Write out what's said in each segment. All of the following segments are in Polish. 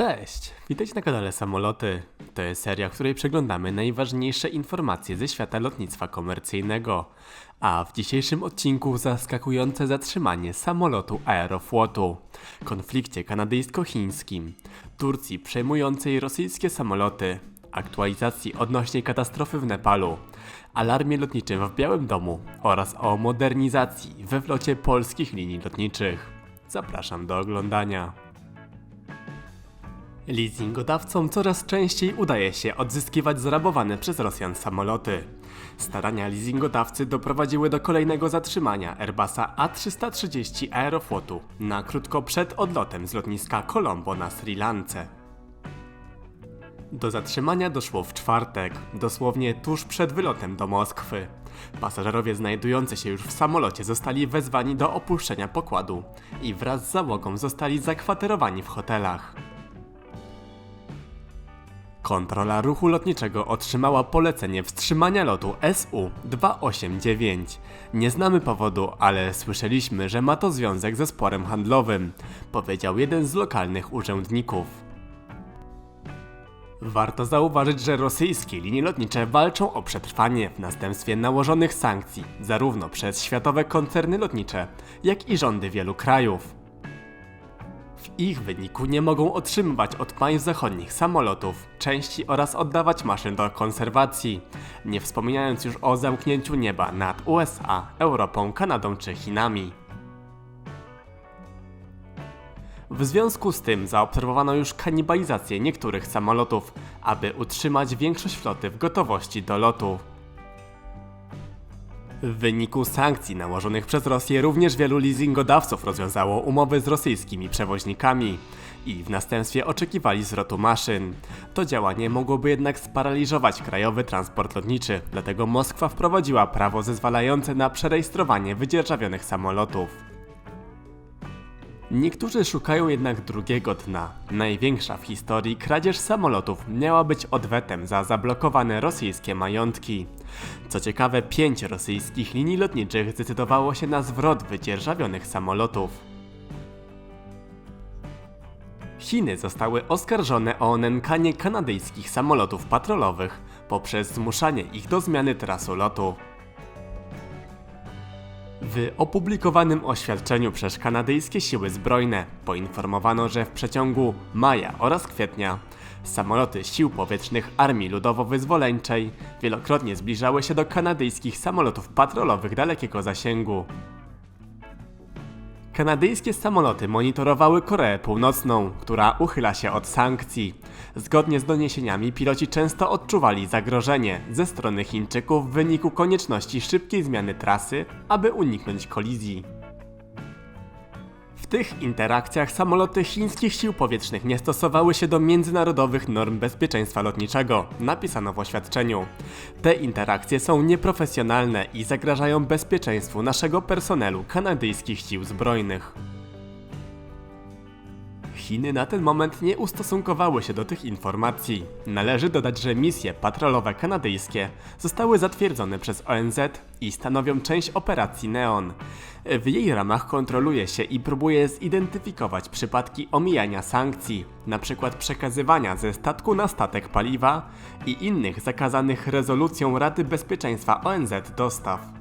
Cześć, witajcie na kanale Samoloty. To jest seria, w której przeglądamy najważniejsze informacje ze świata lotnictwa komercyjnego. A w dzisiejszym odcinku zaskakujące zatrzymanie samolotu Aeroflotu, konflikcie kanadyjsko-chińskim, Turcji przejmującej rosyjskie samoloty, aktualizacji odnośnie katastrofy w Nepalu, alarmie lotniczym w Białym Domu oraz o modernizacji we flocie polskich linii lotniczych. Zapraszam do oglądania. Leasingodawcom coraz częściej udaje się odzyskiwać zrabowane przez Rosjan samoloty. Starania leasingodawcy doprowadziły do kolejnego zatrzymania Airbusa A330 Aeroflotu na krótko przed odlotem z lotniska Colombo na Sri Lance. Do zatrzymania doszło w czwartek, dosłownie tuż przed wylotem do Moskwy. Pasażerowie znajdujący się już w samolocie zostali wezwani do opuszczenia pokładu i wraz z załogą zostali zakwaterowani w hotelach. Kontrola ruchu lotniczego otrzymała polecenie wstrzymania lotu SU-289. Nie znamy powodu, ale słyszeliśmy, że ma to związek ze sporem handlowym, powiedział jeden z lokalnych urzędników. Warto zauważyć, że rosyjskie linie lotnicze walczą o przetrwanie w następstwie nałożonych sankcji, zarówno przez światowe koncerny lotnicze, jak i rządy wielu krajów. W ich wyniku nie mogą otrzymywać od państw zachodnich samolotów, części oraz oddawać maszyn do konserwacji, nie wspominając już o zamknięciu nieba nad USA, Europą, Kanadą czy Chinami. W związku z tym zaobserwowano już kanibalizację niektórych samolotów, aby utrzymać większość floty w gotowości do lotu. W wyniku sankcji nałożonych przez Rosję również wielu leasingodawców rozwiązało umowy z rosyjskimi przewoźnikami i w następstwie oczekiwali zwrotu maszyn. To działanie mogłoby jednak sparaliżować krajowy transport lotniczy, dlatego Moskwa wprowadziła prawo zezwalające na przerejestrowanie wydzierżawionych samolotów. Niektórzy szukają jednak drugiego dna. Największa w historii kradzież samolotów miała być odwetem za zablokowane rosyjskie majątki. Co ciekawe, pięć rosyjskich linii lotniczych zdecydowało się na zwrot wydzierżawionych samolotów. Chiny zostały oskarżone o nękanie kanadyjskich samolotów patrolowych poprzez zmuszanie ich do zmiany trasy lotu. W opublikowanym oświadczeniu przez kanadyjskie siły zbrojne poinformowano, że w przeciągu maja oraz kwietnia samoloty sił powietrznych Armii Ludowo-Wyzwoleńczej wielokrotnie zbliżały się do kanadyjskich samolotów patrolowych dalekiego zasięgu. Kanadyjskie samoloty monitorowały Koreę Północną, która uchyla się od sankcji. Zgodnie z doniesieniami piloci często odczuwali zagrożenie ze strony Chińczyków w wyniku konieczności szybkiej zmiany trasy, aby uniknąć kolizji. Tych interakcjach samoloty chińskich sił powietrznych nie stosowały się do międzynarodowych norm bezpieczeństwa lotniczego, napisano w oświadczeniu. Te interakcje są nieprofesjonalne i zagrażają bezpieczeństwu naszego personelu kanadyjskich sił zbrojnych. Chiny na ten moment nie ustosunkowały się do tych informacji. Należy dodać, że misje patrolowe kanadyjskie zostały zatwierdzone przez ONZ i stanowią część operacji Neon. W jej ramach kontroluje się i próbuje zidentyfikować przypadki omijania sankcji, np. przekazywania ze statku na statek paliwa i innych zakazanych rezolucją Rady Bezpieczeństwa ONZ dostaw.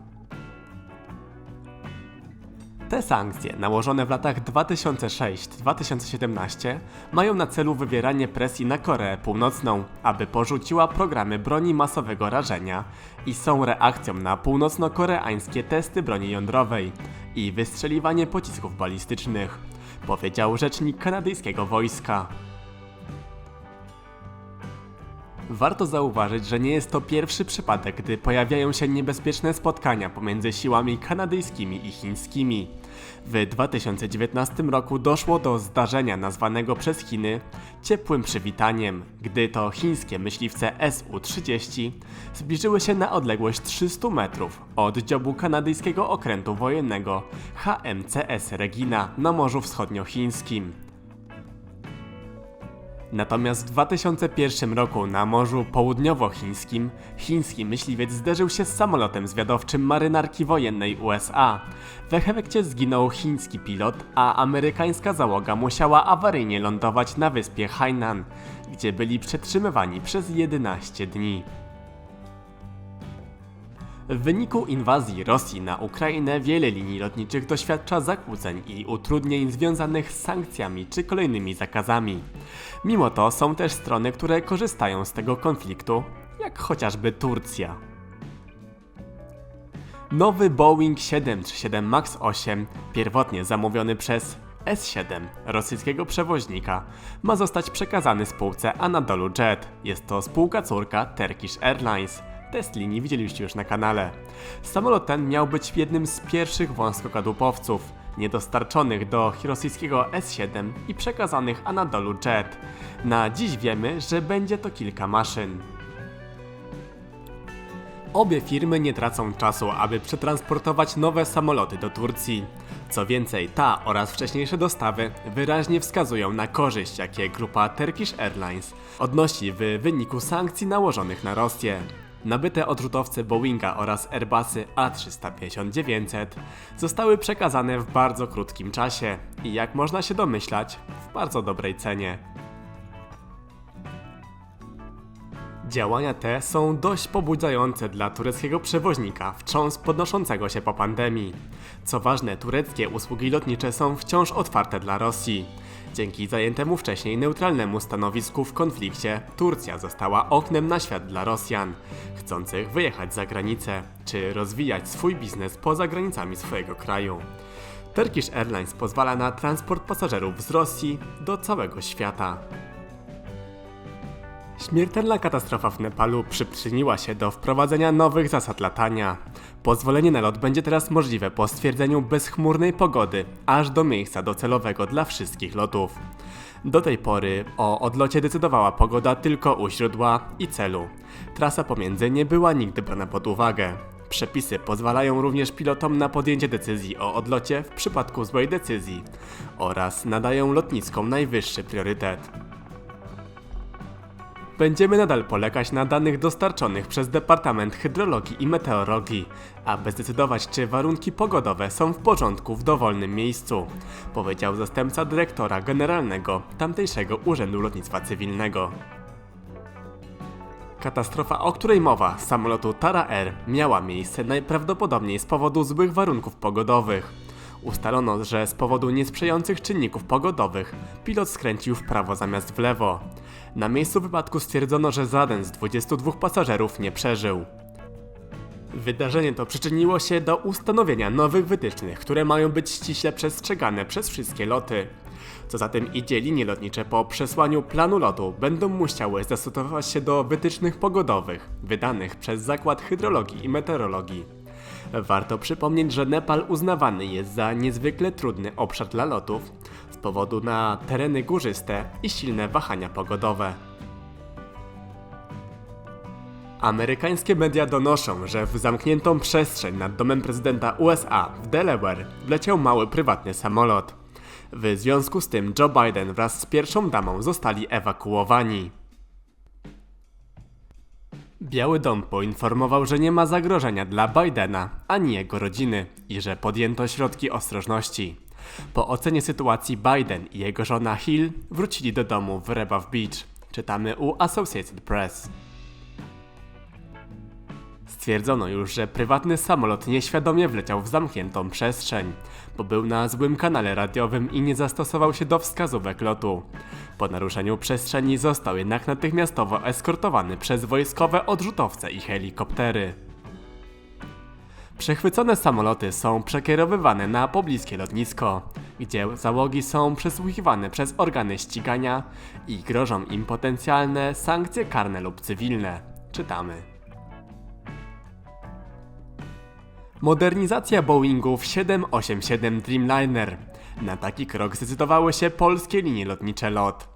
Te sankcje, nałożone w latach 2006-2017, mają na celu wywieranie presji na Koreę Północną, aby porzuciła programy broni masowego rażenia i są reakcją na północno-koreańskie testy broni jądrowej i wystrzeliwanie pocisków balistycznych, powiedział rzecznik kanadyjskiego wojska. Warto zauważyć, że nie jest to pierwszy przypadek, gdy pojawiają się niebezpieczne spotkania pomiędzy siłami kanadyjskimi i chińskimi. W 2019 roku doszło do zdarzenia nazwanego przez Chiny ciepłym przywitaniem, gdy to chińskie myśliwce Su-30 zbliżyły się na odległość 300 metrów od dziobu kanadyjskiego okrętu wojennego HMCS Regina na Morzu Wschodniochińskim. Natomiast w 2001 roku na Morzu Południowochińskim chiński myśliwiec zderzył się z samolotem zwiadowczym marynarki wojennej USA. W efekcie zginął chiński pilot, a amerykańska załoga musiała awaryjnie lądować na wyspie Hainan, gdzie byli przetrzymywani przez 11 dni. W wyniku inwazji Rosji na Ukrainę wiele linii lotniczych doświadcza zakłóceń i utrudnień związanych z sankcjami czy kolejnymi zakazami. Mimo to są też strony, które korzystają z tego konfliktu, jak chociażby Turcja. Nowy Boeing 737 MAX 8, pierwotnie zamówiony przez S7, rosyjskiego przewoźnika, ma zostać przekazany spółce Anadolu Jet. Jest to spółka córka Turkish Airlines. Test linii widzieliście już na kanale. Samolot ten miał być jednym z pierwszych wąskokadłubowców, niedostarczonych do rosyjskiego S7 i przekazanych Anadolu Jet. Na dziś wiemy, że będzie to kilka maszyn. Obie firmy nie tracą czasu, aby przetransportować nowe samoloty do Turcji. Co więcej, ta oraz wcześniejsze dostawy wyraźnie wskazują na korzyść, jakie grupa Turkish Airlines odnosi w wyniku sankcji nałożonych na Rosję. Nabyte odrzutowce Boeinga oraz Airbusy A350-900 zostały przekazane w bardzo krótkim czasie i jak można się domyślać, w bardzo dobrej cenie. Działania te są dość pobudzające dla tureckiego przewoźnika, wciąż podnoszącego się po pandemii. Co ważne, tureckie usługi lotnicze są wciąż otwarte dla Rosji. Dzięki zajętemu wcześniej neutralnemu stanowisku w konflikcie, Turcja została oknem na świat dla Rosjan, chcących wyjechać za granicę, czy rozwijać swój biznes poza granicami swojego kraju. Turkish Airlines pozwala na transport pasażerów z Rosji do całego świata. Śmiertelna katastrofa w Nepalu przyczyniła się do wprowadzenia nowych zasad latania. Pozwolenie na lot będzie teraz możliwe po stwierdzeniu bezchmurnej pogody, aż do miejsca docelowego dla wszystkich lotów. Do tej pory o odlocie decydowała pogoda tylko u źródła i celu. Trasa pomiędzy nie była nigdy brana pod uwagę. Przepisy pozwalają również pilotom na podjęcie decyzji o odlocie w przypadku złej decyzji oraz nadają lotniskom najwyższy priorytet. Będziemy nadal polegać na danych dostarczonych przez Departament Hydrologii i Meteorologii, aby zdecydować, czy warunki pogodowe są w porządku w dowolnym miejscu, powiedział zastępca dyrektora generalnego tamtejszego Urzędu Lotnictwa Cywilnego. Katastrofa, o której mowa, samolotu Tara Air miała miejsce najprawdopodobniej z powodu złych warunków pogodowych. Ustalono, że z powodu niesprzyjających czynników pogodowych pilot skręcił w prawo zamiast w lewo. Na miejscu wypadku stwierdzono, że żaden z 22 pasażerów nie przeżył. Wydarzenie to przyczyniło się do ustanowienia nowych wytycznych, które mają być ściśle przestrzegane przez wszystkie loty. Co za tym idzie, linie lotnicze po przesłaniu planu lotu będą musiały zastosować się do wytycznych pogodowych wydanych przez Zakład Hydrologii i Meteorologii. Warto przypomnieć, że Nepal uznawany jest za niezwykle trudny obszar dla lotów z powodu na tereny górzyste i silne wahania pogodowe. Amerykańskie media donoszą, że w zamkniętą przestrzeń nad domem prezydenta USA w Delaware wleciał mały prywatny samolot. W związku z tym Joe Biden wraz z pierwszą damą zostali ewakuowani. Biały Dom poinformował, że nie ma zagrożenia dla Bidena ani jego rodziny i że podjęto środki ostrożności. Po ocenie sytuacji Biden i jego żona Hill wrócili do domu w Rebath Beach. Czytamy u Associated Press. Stwierdzono już, że prywatny samolot nieświadomie wleciał w zamkniętą przestrzeń, bo był na złym kanale radiowym i nie zastosował się do wskazówek lotu. Po naruszeniu przestrzeni został jednak natychmiastowo eskortowany przez wojskowe odrzutowce i helikoptery. Przechwycone samoloty są przekierowywane na pobliskie lotnisko, gdzie załogi są przesłuchiwane przez organy ścigania i grożą im potencjalne sankcje karne lub cywilne. Czytamy. Modernizacja Boeingów 787 Dreamliner. Na taki krok zdecydowały się polskie linie lotnicze LOT.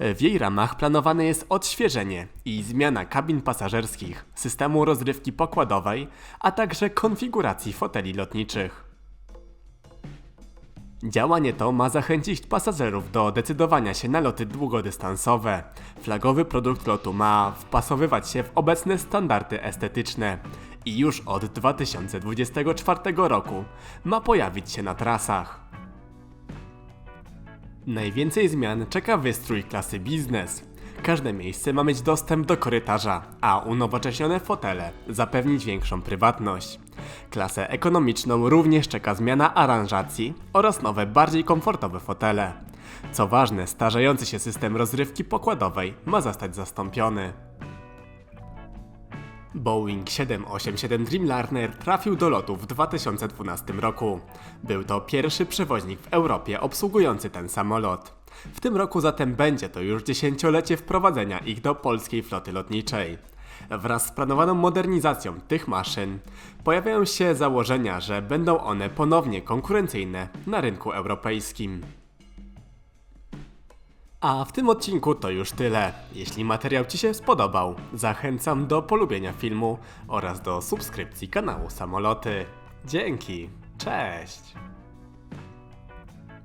W jej ramach planowane jest odświeżenie i zmiana kabin pasażerskich, systemu rozrywki pokładowej, a także konfiguracji foteli lotniczych. Działanie to ma zachęcić pasażerów do decydowania się na loty długodystansowe. Flagowy produkt lotu ma wpasowywać się w obecne standardy estetyczne i już od 2024 roku ma pojawić się na trasach. Najwięcej zmian czeka wystrój klasy biznes. Każde miejsce ma mieć dostęp do korytarza, a unowocześnione fotele zapewnić większą prywatność. Klasę ekonomiczną również czeka zmiana aranżacji oraz nowe, bardziej komfortowe fotele. Co ważne, starzejący się system rozrywki pokładowej ma zostać zastąpiony. Boeing 787 Dreamliner trafił do lotu w 2012 roku. Był to pierwszy przewoźnik w Europie obsługujący ten samolot. W tym roku zatem będzie to już dziesięciolecie wprowadzenia ich do polskiej floty lotniczej. Wraz z planowaną modernizacją tych maszyn pojawiają się założenia, że będą one ponownie konkurencyjne na rynku europejskim. A w tym odcinku to już tyle. Jeśli materiał Ci się spodobał, zachęcam do polubienia filmu oraz do subskrypcji kanału Samoloty. Dzięki, cześć!